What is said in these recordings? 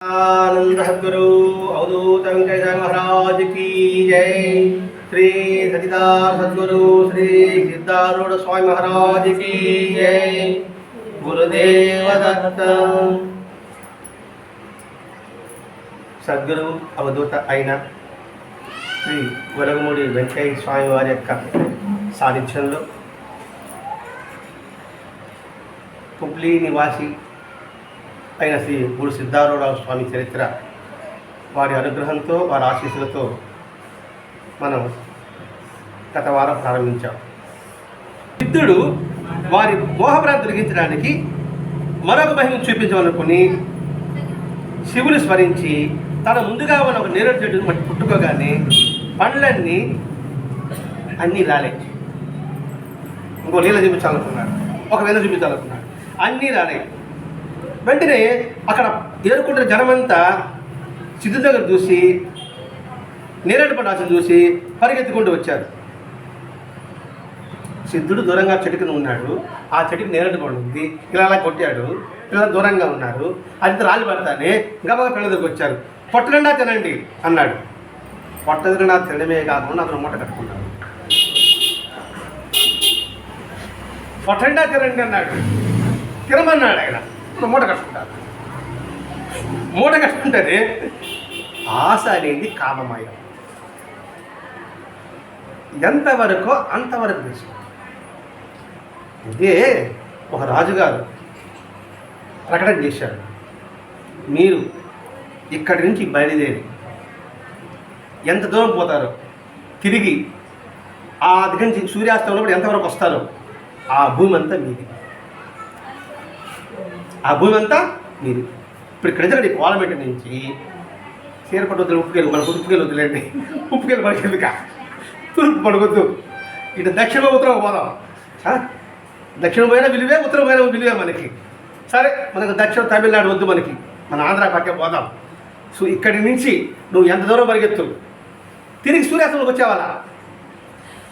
आनंद सदगुरु अवधूत वेंकटेश्वर महाराज की जय श्री सचिदार सदगुरु श्री सिद्धारूढ़ स्वामी महाराज की जय गुरुदेव दत्त సద్గురు అవధూత అయిన శ్రీ గొలగమూడి వెంకయ్య స్వామి వారి యొక్క సాన్నిధ్యంలో పుబ్లీ నివాసి అయిన శ్రీ గురు సిద్ధారూఢ స్వామి చరిత్ర వారి అనుగ్రహంతో వారి ఆశీస్సులతో మనం గత వారం ప్రారంభించాం. సిద్ధుడు వారి మోహభ్రాంతి తొలగించడానికి మరొక మహిమను చూపించాలనుకుని శివుని స్మరించి తన ముందుగా ఉన్న ఒక నేరేడు చెట్టును మట్టి పుట్టుకోగానే పండ్లన్నీ అన్నీ రాలే. ఇంకో నీళ్ళ చూపించాలనుకున్నాడు. ఒక వేళ చూపించాలనుకున్నాడు. అన్నీ రాలే. వెంటనే అక్కడ ఏరుకుంటున్న జనమంతా సిద్ధు దగ్గర చూసి నేరేడు చూసి పరిగెత్తుకుంటూ వచ్చారు. సిద్ధుడు దూరంగా చెట్టుకుని ఉన్నాడు. ఆ చెట్టుకి నేరేడు పండు ఉంది. ఇలా అలా కొట్టాడు. ఇలా దూరంగా ఉన్నారు. అది రాళ్ళు పడతానే గబగ పిల్లల దగ్గరికి వచ్చారు. పొట్టనండా తినండి అన్నాడు. పొట్ట తినడమే కాకుండా అతను మూట కట్టుకున్నాడు. పొట్టండా తినండి అన్నాడు. తినమన్నాడు ఆయన. అతను మూట కట్టుకుంటారు. మూట కట్టుకుంటే ఆశ అనేది కామమయం. ఎంతవరకో అంతవరకు తెలుసు ఇదే ఒక రాజుగారు ప్రకటన చేశారు. మీరు ఇక్కడి నుంచి బయలుదేరి ఎంత దూరం పోతారో తిరిగి ఆ దగ్గర నుంచి సూర్యాస్తం ఎంతవరకు వస్తారో ఆ భూమి అంతా మీది. ఆ భూమి అంతా నీది ఇప్పుడు ఇక్కడ నుంచి కోలమెట్ట నుంచి చీరపట్టు వద్దు ఉప్పుకెళ్ళి మనకు ఉప్పుకెళ్ళి వద్దులేండి ఉప్పుకెళ్ళి మనకెందుక తూర్పు పడగొద్దు ఇటు దక్షిణ ఉత్తరం పోదాం. దక్షిణ దక్షిణం పోయినా విలువే ఉత్తరం పోయినా విలువే మనకి. సరే మనకు దక్షిణ తమిళనాడు వద్దు మనకి. మన ఆంధ్ర పక్కే పోదాం. సో ఇక్కడి నుంచి నువ్వు ఎంత దూరం పరిగెత్తు? తిరిగి సూర్యాస్తంలోకి వచ్చేవాళ్ళ?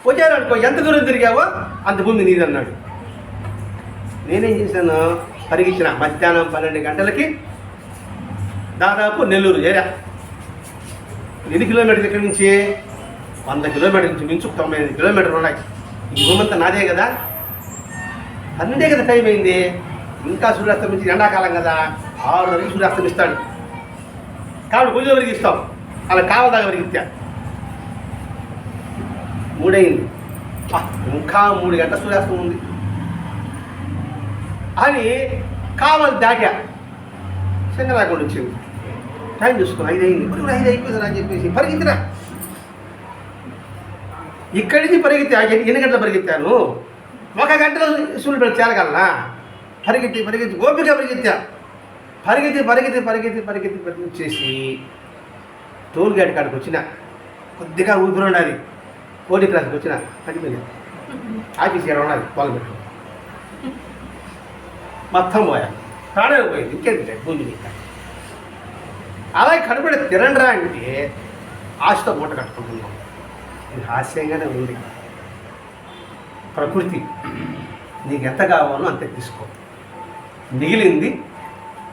వచ్చాను అనుకో ఎంత దూరం తిరిగావో అంత భూమి నీది అన్నాడు నేనేం చేశాను? పరిగించిన మధ్యాహ్నం పన్నెండు గంటలకి దాదాపు నెల్లూరు ఏరియా. ఎన్ని కిలోమీటర్లు ఇక్కడి నుంచి? వంద కిలోమీటర్ల నుంచి మించు తొంభై ఎనిమిది కిలోమీటర్లు ఉన్నాయి. ఈ భూమి నాదే కదా? అన్నే కదా టైం అయింది. ఇంకా సూర్యాస్తం నుంచి ఎండాకాలం కదా. ఆరున్నరకి సూర్యాస్తం ఇస్తాడు. కాబట్టి కొంచెం వరకు ఇస్తాం అలా కావదాగా వరకు ఇచ్చా మూడైంది ఇంకా మూడు గంటల సూర్యాస్తం ఉంది. అని కావాలి దాటా. శంకరాకుండా వచ్చింది టైం చూసుకో ఐదు అయింది ఇప్పుడు కూడా ఐదు అయిపోయింది అని చెప్పేసి పరిగెత్తినా ఇక్కడి నుంచి పరిగెత్తి ఎన్ని గంటలు పరిగెత్తాను? ఒక గంటలో సూర్యుడు పెట్టి చేరగలనా? పరిగెత్తి పరిగెత్తి ఓపిక పరిగెత్తా. పరిగెత్తి పరిగెత్తి పరిగెత్తి పరిగెత్తి పరిగెత్తి చేసి టోల్ గేట్ కాడికి వచ్చిన. కొద్దిగా ఊపిరి ఉండాలి. కోటి క్లాస్కి వచ్చిన. తగ్గిపోయింది. ఆఫీస్ ఇక్కడ ఉండాలి? వాళ్ళు పెట్టుకో. మొత్తం పోయా. ప్రాణం పోయింది ఇంకేంటే భూమి ఇంకా అలాగే కనబడి తిరండ్రా అంటే ఆశతో మూట కట్టుకుంటున్నాం. ఇది హాస్యంగానే ఉంది. ప్రకృతి నీకు ఎంత కావాలో అంతే తీసుకో. మిగిలింది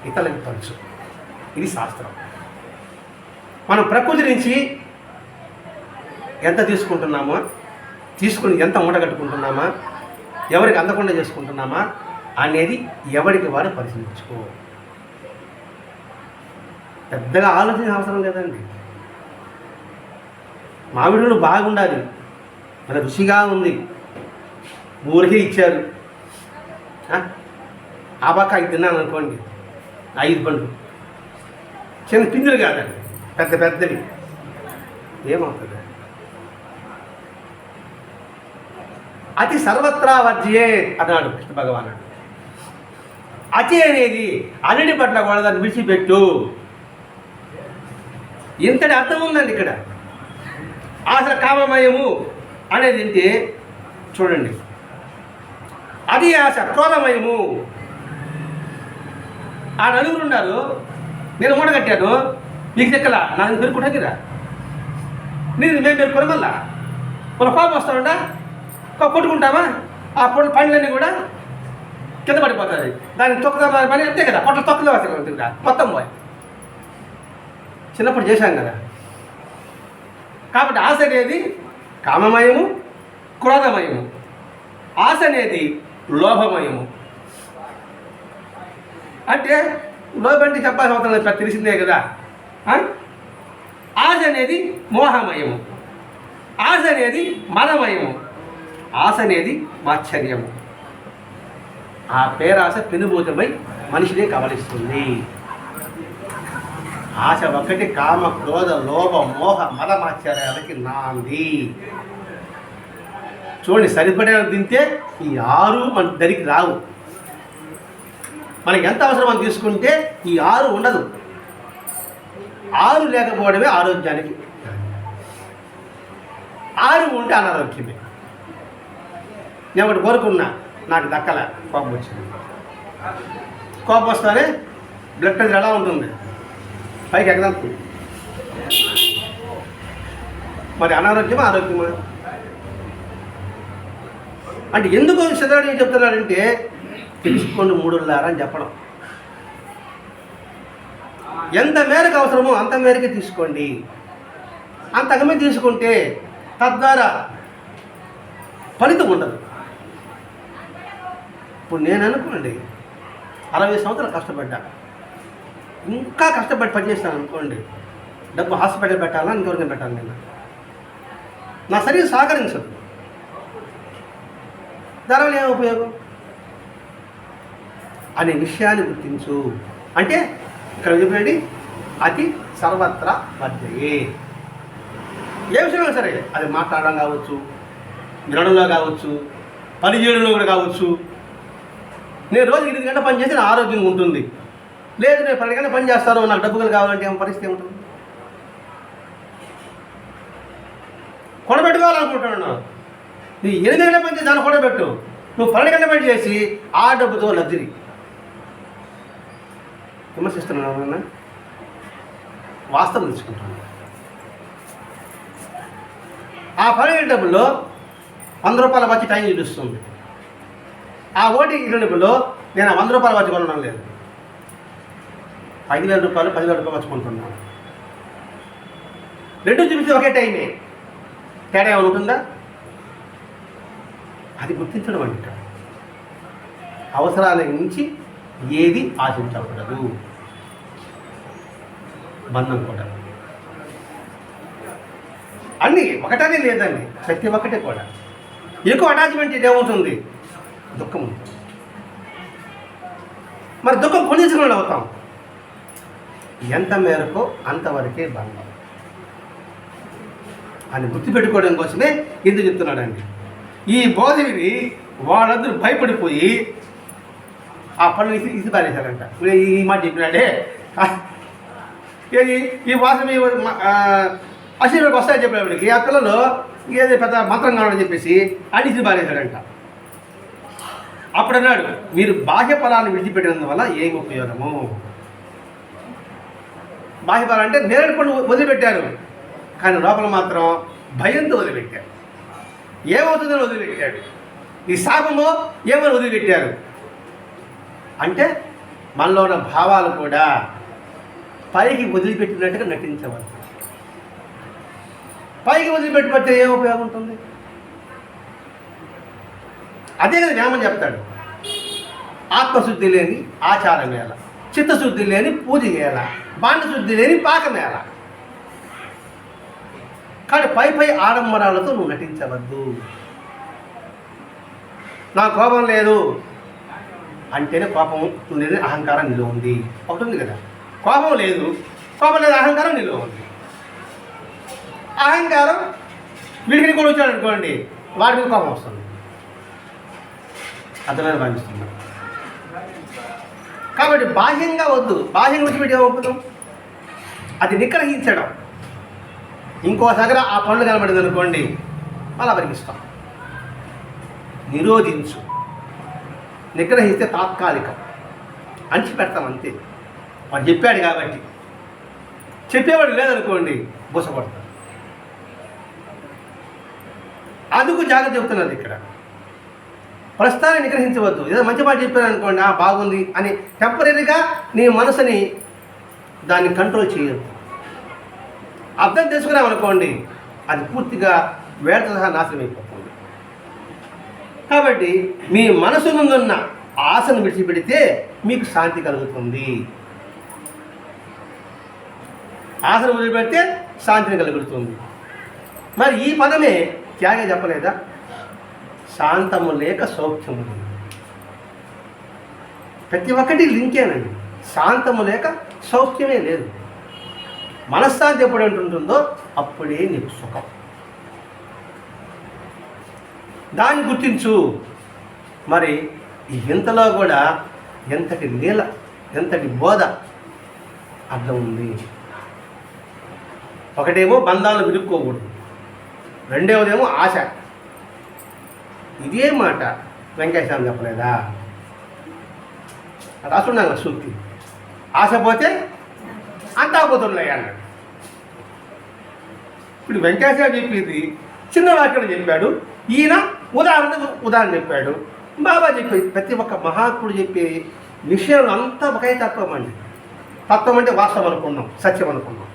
ఇతరులకు పంచు. ఇది శాస్త్రం. మనం ప్రకృతి నుంచి ఎంత తీసుకుంటున్నామో తీసుకుని ఎంత మూట కట్టుకుంటున్నామా ఎవరికి అందకుండా చేసుకుంటున్నామా అనేది ఎవరికి వారు పరిశీలించుకో. పెద్దగా ఆలోచన అవసరం లేదండి. మామిడిలో బాగుండాలి. మన రుచిగా ఉంది. ఊరికే ఇచ్చారు. ఆ? పక్క ఐదు తిన్నాను అనుకోండి ఐదు పండ్లు. చిన్న పిందులు కాదండి. పెద్ద పెద్దవి. ఏమవుతుంది? అతి సర్వత్రా వర్జయే అన్నాడు కృష్ణ భగవానుడు. అతి అనేది అన్నిటి పట్ల కూడా దాన్ని విడిచిపెట్టు. ఇంతటి అర్థం ఉందండి ఇక్కడ. ఆశ కామమయము అనేది ఏంటి? చూడండి. అది ఆశ క్రోధమయము. ఆ నలుగురు ఉన్నారు. నేను మూట కట్టాను. నీకు చెక్కలా? నాకు పెరుకుంటాకిరా నేను మేము పెరుకోరు వల్ల మన కోపం వస్తామండా కొట్టుకుంటామా ఆ పండ్లన్నీ కూడా కింద పడిపోతుంది. దాన్ని తొక్కుదాం పని అంతే కదా. పొట్ల తొక్కుదా అసలు మొత్తం పోయి. చిన్నప్పుడు చేశాం కదా. కాబట్టి ఆశ అనేది కామమయము క్రోధమయము. ఆశ అనేది లోభమయము. అంటే లోభంటే చెప్పాల్సిన అవసరం లేదు తెలిసిందే కదా. ఆశ అనేది మోహమయము. ఆశ అనేది మనమయము. ఆశ అనేది మాత్సర్యము. ఆ పేరాశ పెనుభూతమై మనిషిని కవలిస్తుంది ఆశ ఒకటి కామ క్రోధ లోభ మోహ మలమాచార్యాలకి నాంది. చూడండి సరిపడే తింటే ఈ ఆరు మన దరికి రావు. మనకి ఎంత అవసరం అని తీసుకుంటే ఈ ఆరు ఉండదు. ఆరు లేకపోవడమే ఆరోగ్యానికి. ఆరు ఉంటే అనారోగ్యమే. నేను ఒకటి కోరుకున్నా. నాకు దక్కల కోపం వచ్చింది. కోపం వస్తానే బ్లడ్ ప్రెషర్ ఎలా ఉంటుంది? పైకి ఎగదంతుంది మరి అనారోగ్యమా ఆరోగ్యమా? అంటే ఎందుకు చంద్రుడు ఏం చెప్తున్నాడంటే తెలుసుకోండి మూడున్నారా అని చెప్పడం. ఎంత మేరకు అవసరమో అంత మేరకే తీసుకోండి. అంతకమే తీసుకుంటే తద్వారా ఫలితం ఉండదు. ఇప్పుడు నేను అనుకోండి అరవై సంవత్సరాలు కష్టపడ్డా. ఇంకా కష్టపడి పనిచేసాను అనుకోండి డబ్బు హాస్పిటల్ పెట్టాలా ఇంకెవరికి పెట్టాలి నేను? నా శరీరం సహకరించదు. దానివల్ల ఏం ఉపయోగం? అనే విషయాన్ని గుర్తించు. అంటే ఇక్కడ చెప్పండి అతి సర్వత్రా వర్ధయే ఏ విషయంలో సరే అది మాట్లాడడం కావచ్చు వినడంలో కావచ్చు పని చేయడంలో కూడా కావచ్చు నేను రోజు ఎనిమిది గంటల పని చేసి నా ఆరోగ్యంగా ఉంటుంది. లేదు నేను పది గంటల పని చేస్తాను నాకు డబ్బులు కావాలంటే ఏం పరిస్థితి ఉంటుంది? కొనబెట్టుకోవాలనుకుంటున్నాను నీ ఎనిమిది గంటల పని చేసి దాన్ని కొనబెట్టు. నువ్వు పన్నెండు గంటల పని చేసి ఆ డబ్బుతో లగ్జరీ విమర్శిస్తున్నా నాన్న? వాస్తవం తెలుసుకుంటున్నాను. ఆ పన్నెండు డబ్బుల్లో వంద రూపాయల వచ్చి టైం చూపిస్తుంది. ఆ ఓటీ ఇరవై డబ్బుల్లో నేను ఆ వంద రూపాయలు వచ్చి కొనడం లేదు. ఐదు వేల రూపాయలు పదివేల రూపాయలు వచ్చి కొంటున్నాను రెండు చూపించి ఒకే టైమే తేడా ఏమైనా ఉంటుందా? అది గుర్తించడం అంట అవసరాల నుంచి ఏది ఆశించకూడదు బంధం కూడా. అన్నీ ఒకటనే లేదండి. ప్రతి ఒక్కటే కూడా. ఎక్కువ అటాచ్మెంట్ ఏముంటుంది? దుఃఖం ఉంది. మరి దుఃఖం కొనిసుకుని అవుతాం. ఎంత మేరకు అంతవరకే బంధం. అని గుర్తుపెట్టుకోవడం కోసమే ఎందుకు చెప్తున్నాడండి. ఈ బోధవిని వాళ్ళందరూ భయపడిపోయి ఆ పనులు ఇసి ఇసి పారేశారంట. ఈ మాట చెప్పినాడే. ఏది? ఈ వాసన అశీర్వాదం వస్తాయని చెప్పినప్పటికి ఆ పిల్లలు ఏదో పెద్ద మంత్రం కావాలని చెప్పేసి అడిసి పారేశాడంట అప్పుడు అన్నాడు మీరు బాహ్య ఫలాన్ని విడిచిపెట్టినందువల్ల ఏమి ఉపయోగము? బాహ్య ఫలాలు అంటే నేరేడు పండు వదిలిపెట్టారు. కానీ లోపల మాత్రం భయంతో వదిలిపెట్టారు. ఏమవుతుందని వదిలిపెట్టాడు. ఈ శాపము ఏమని వదిలిపెట్టారు? అంటే మనలో ఉన్న భావాలు కూడా పైకి వదిలిపెట్టినట్టుగా నటించవచ్చు పైకి వదిలిపెట్టిపోతే ఏం ఉపయోగం ఉంటుంది? అదే కదా జ్ఞానం చెప్తాడు. ఆత్మశుద్ధి లేని ఆచారం వేళ చిత్తశుద్ధి లేని పూజ చేయాల బాణశుద్ధి లేని పాకమేళ కానీ పై పై ఆడంబరాలతో నువ్వు నటించవద్దు. నా కోపం లేదు అంటేనే కోపం ఉండేది అహంకారం నిలువ ఉంది. ఒకటి ఉంది కదా? కోపం లేదు కోపం లేదు అహంకారం నిలువ ఉంది. అహంకారం వీడికి కూడా వచ్చాడు అనుకోండి వాడి మీద కోపం వస్తుంది. అర్థమైన భావిస్తున్నాం కాబట్టి బాహ్యంగా వద్దు. బాహ్యంగా విడిచిపెట్టి ఒప్పుతాం అది నిగ్రహించడం. ఇంకో దగ్గర ఆ పనులు కనబడింది అనుకోండి అలా పరిగిస్తాం నిరోధించు. నిగ్రహిస్తే తాత్కాలికం. అంచి పెడతాం అంతే. వాడు చెప్పాడు కాబట్టి. చెప్పేవాడు లేదనుకోండి బుసపడతాడు అందుకు జాగ్రత్త చెబుతున్నది ఇక్కడ. ప్రస్తుతాన్ని నిగ్రహించవద్దు. ఏదో మంచి మాట చెప్పాను అనుకోండి బాగుంది అని టెంపరీగా నీ మనసుని దాన్ని కంట్రోల్ చేయొద్దు. అర్థం తెలుసుకున్నాం అనుకోండి అది పూర్తిగా వేట సహా నాశనం అయిపోతుంది. కాబట్టి మీ మనసు ముందున్న ఆశను విడిచిపెడితే మీకు శాంతి కలుగుతుంది. ఆశను వదిలిపెడితే శాంతిని కలుగుతుంది. మరి ఈ పదమే త్యాగే చెప్పలేదా? శాంతము లేక సౌఖ్యము ప్రతి ఒక్కటి లింకేనండి. శాంతము లేక సౌఖ్యమే లేదు. మనశ్శాంతి ఎప్పుడు ఉంటుందో అప్పుడే నీకు సుఖం. దాన్ని గుర్తించు. మరి ఈ ఇంతలో కూడా ఎంతటి నీల ఎంతటి బోధ అర్థం ఉంది. ఒకటేమో బంధాలను విరుక్కోకూడదు. రెండవదేమో ఆశ. ఇదే మాట వెంకటేశ్వరం చెప్పలేదా? రాసున్నాను కదా సూక్తి. ఆశ పోతే అంతా అన్నాడు. ఇప్పుడు వెంకటేశ్వర చెప్పింది చిన్న వాక్యం చెప్పాడు ఈయన ఉదాహరణ ఉదాహరణ చెప్పాడు. బాబా చెప్పేది ప్రతి ఒక్క మహాత్ముడు చెప్పే విషయం అంతా ఒకే తత్వం అండి. తత్వం అంటే వాస్తవం అనుకున్నాం సత్యం అనుకున్నాం.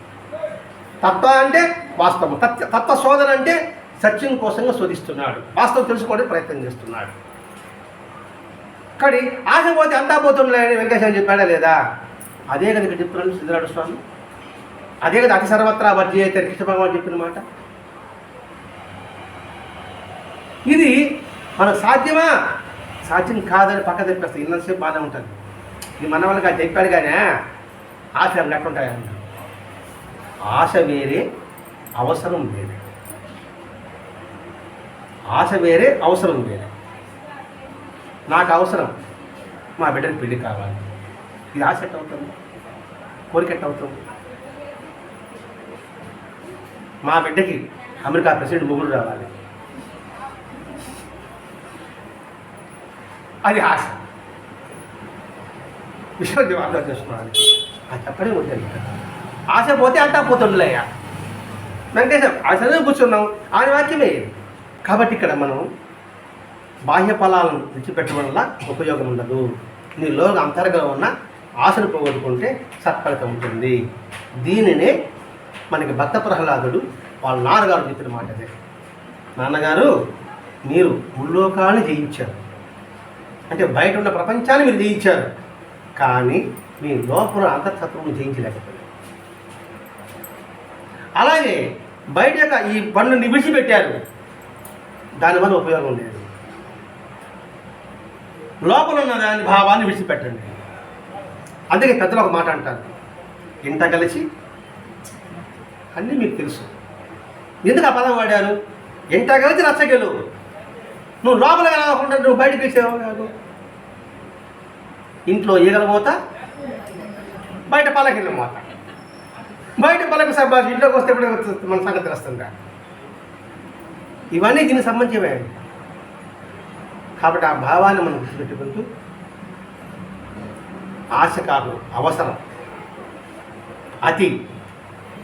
తత్వ అంటే వాస్తవం తత్వ తత్వ శోధన అంటే సత్యం కోసంగా శోధిస్తున్నాడు. వాస్తవం తెలుసుకోవడానికి ప్రయత్నం చేస్తున్నాడు. కానీ ఆశ పోతే అంతా పోతున్నాయని వెంకటేశ్వర చెప్పాడా లేదా? అదే కదా ఇక్కడ చెప్తున్నాను సిద్ధరాడు స్వామి. అదే కదా అతి సర్వత్రా వర్జీయతే కృష్ణ భగవాన్ చెప్పిన మాట. ఇది మనకు సాధ్యమా? సాధ్యం కాదని పక్క తెప్పేస్తాం ఇన్నసేపు బాగానే ఉంటుంది. ఇది మన వాళ్ళకి అది చెప్పాడు కానీ ఆశ ఎట్లుంటాయన్న ఆశ వేరే అవసరం వేరే. ఆశ వేరే అవసరం వేరే. నాకు అవసరం. మా బిడ్డకి పెళ్ళి కావాలి. ఇది ఆశ ఎట్ అవుతుంది కోరిక ఎట్ అవుతుంది మా బిడ్డకి అమెరికా ప్రెసిడెంట్ ముగ్గురు రావాలి. అది ఆశ. విషయం అర్థం చేసుకోవాలి అది చెప్పడం ఉంటుంది ఆశ పోతే అంతా పోతుండలేయా ఆ ఆశనే కూర్చున్నాం. ఆయన వాక్యమే కాబట్టి ఇక్కడ మనం బాహ్య ఫలాలను విడిచిపెట్టడం వల్ల ఉపయోగం ఉండదు. నీలో అంతర్గా ఉన్న ఆశను పోగొట్టుకుంటే సత్ఫలితం ఉంటుంది. దీనినే మనకి భక్త ప్రహ్లాదుడు వాళ్ళ నాన్నగారు చెప్పిన మాట అదే. నాన్నగారు మీరు ముల్లోకాన్ని జయించారు. అంటే బయట ఉన్న ప్రపంచాన్ని మీరు జయించారు. కానీ మీ లోపల అంతర్తత్వం జయించలేకపోయారు అలాగే బయట యొక్క ఈ పనులను విడిచిపెట్టారు. దానివల్ల ఉపయోగం లేదు. లోపల ఉన్న దాని భావాన్ని విడిచిపెట్టండి. అందుకే పెద్దలు ఒక మాట అంటారు. ఇంత కలిసి అన్నీ మీకు తెలుసు. ఎందుకు ఆ పదం వాడారు? ఇంత కలిసి రచ్చగెలు. నువ్వు లోపల కలగకుండా నువ్వు బయటకు వేసేవావు కాదు? ఇంట్లో ఈగల బయట పలకిళ్ళ మోత. బయట పలక సభ ఇంట్లోకి వస్తే కూడా మన సంగతి వస్తుందా ఇవన్నీ దీనికి సంబంధించినవే. కాబట్టి ఆ భావాన్ని మనం గుర్తుపెట్టుకుంటూ ఆశ కాదు అవసరం అతి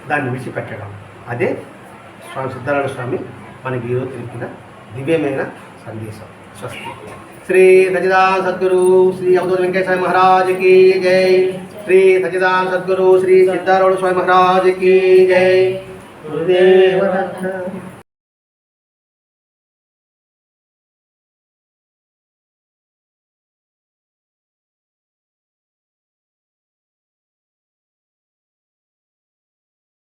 దాన్ని విడిచిపెట్టడం. అదే స్వామి సిద్ధారాయణ స్వామి మనకి ఈరోజు తెలిపిన దివ్యమైన సందేశం. స్వస్తి. శ్రీ సచిదా సద్గురు శ్రీ అవధూత వెంకటేశ్వర మహారాజ్ కీ జై. శ్రీ సచిదా సద్గురు శ్రీ సిద్ధారాయణ స్వామి మహారాజ్ కీ జై. గురుదేవ